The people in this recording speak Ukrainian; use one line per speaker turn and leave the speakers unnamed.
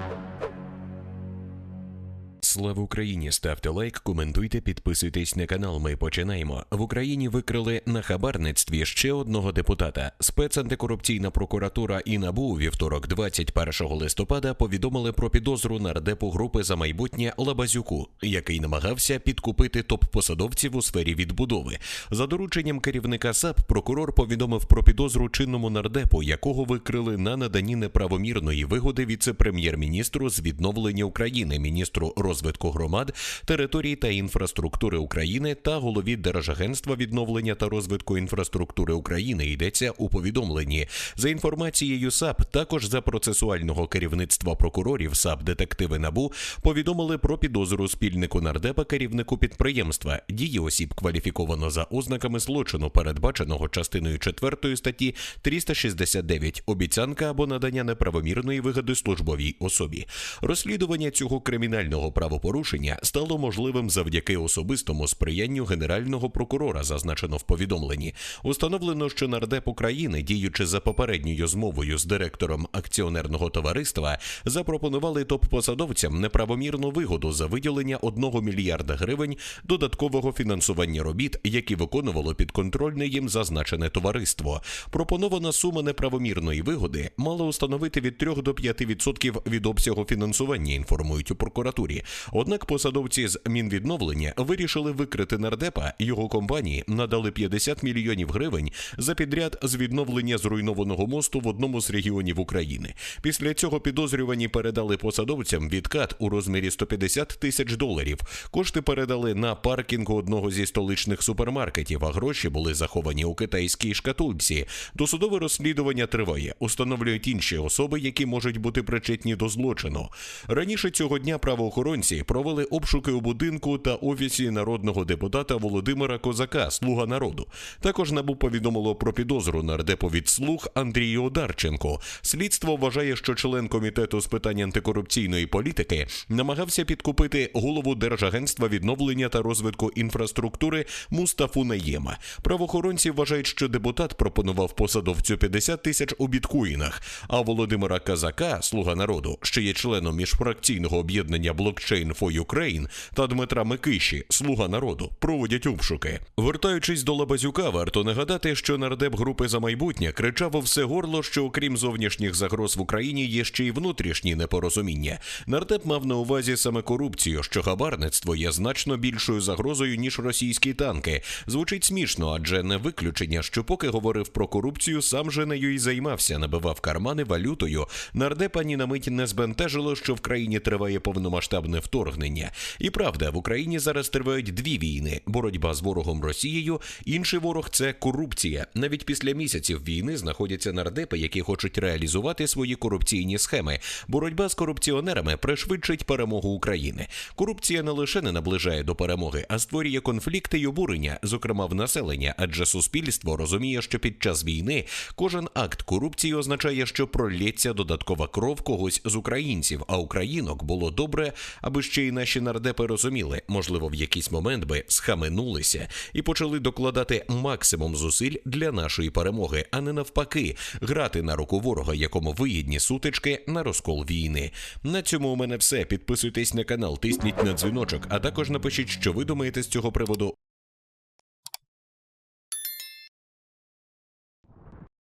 Thank you. Слава Україні! Ставте лайк, коментуйте, підписуйтесь на канал. Ми починаємо. В Україні викрили на хабарництві ще одного депутата. Спецантикорупційна прокуратура і НАБУ у вівторок, 21 листопада, повідомили про підозру нардепу групи за майбутнє Лабазюку, який намагався підкупити топ-посадовців у сфері відбудови. За дорученням керівника САП прокурор повідомив про підозру чинному нардепу, якого викрили на наданні неправомірної вигоди віце-прем'єр-міністру з відновлення України, міністру розвитку громад, територій та інфраструктури України та голові Держагентства відновлення та розвитку інфраструктури України йдеться у повідомленні. За інформацією САП, також за процесуального керівництва прокурорів САП детективи НАБУ повідомили про підозру спільнику нардепа керівнику підприємства. Дії осіб кваліфіковано за ознаками злочину, передбаченого частиною 4 статті 369 обіцянка або надання неправомірної вигоди службовій особі. Розслідування цього кримінального правопорушення стало можливим завдяки особистому сприянню генерального прокурора, зазначено в повідомленні. Установлено, що нардеп України, діючи за попередньою змовою з директором акціонерного товариства, запропонували топ-посадовцям неправомірну вигоду за виділення 1 мільярда гривень додаткового фінансування робіт, які виконувало підконтрольне їм зазначене товариство. Пропонована сума неправомірної вигоди мала установити від 3 до 5% від обсягу фінансування. Інформують у прокуратурі. Однак посадовці з мінвідновлення вирішили викрити нардепа. Його компанії надали 50 мільйонів гривень за підряд з відновлення зруйнованого мосту в одному з регіонів України. Після цього підозрювані передали посадовцям відкат у розмірі 150 тисяч доларів. Кошти передали на паркінг одного зі столичних супермаркетів, а гроші були заховані у китайській шкатульці. Досудове розслідування триває. Установлюють інші особи, які можуть бути причетні до злочину. Раніше цього дня правоохоронці провели обшуки у будинку та офісі народного депутата Володимира Козака, слуга народу. Також набу повідомило про підозру нардепу слуг Андрію Одарченко. Слідство вважає, що член комітету з питань антикорупційної політики намагався підкупити голову Держагентства відновлення та розвитку інфраструктури Мустафу Наєма. Правоохоронці вважають, що депутат пропонував посадовцю 50 тисяч у біткоїнах. А Володимира Казака, слуга народу, що є членом міжфракційного об'єднання Blockchain for Ukraine та Дмитра Микиші, слуга народу, проводять обшуки. Вертаючись до Лабазюка, варто нагадати, що нардеп групи за майбутнє кричав у все горло, що окрім зовнішніх загроз в Україні є ще й внутрішні непорозуміння. Нардеп мав на увазі саме корупцію, що хабарництво є значно більшою загрозою ніж російські танки. Звучить смішно, адже не виключення, що поки говорив про корупцію, сам же нею і займався, набивав кармани валютою. Нардепа ні на мить не збентежило, що в країні триває повномасштабне вторгнення. І правда, в Україні зараз тривають дві війни: боротьба з ворогом Росією. Інший ворог це корупція. Навіть після місяців війни знаходяться нардепи, які хочуть реалізувати свої корупційні схеми. Боротьба з корупціонерами пришвидшить перемогу України. Корупція не лише не наближає до перемоги, а створює конфлікти й обурення, зокрема в населення, адже суспільство розуміє, що під час війни кожен акт корупції означає, що пролється додаткова кров когось з українців, а українок було добре, аби ще й наші нардепи розуміли, можливо, в якийсь момент би схаменулися і почали докладати максимум зусиль для нашої перемоги, а не навпаки, грати на руку ворога, якому вигідні сутички на розкол війни. На цьому у мене все. Підписуйтесь на канал, тисніть на дзвіночок, а також напишіть, що ви думаєте з цього приводу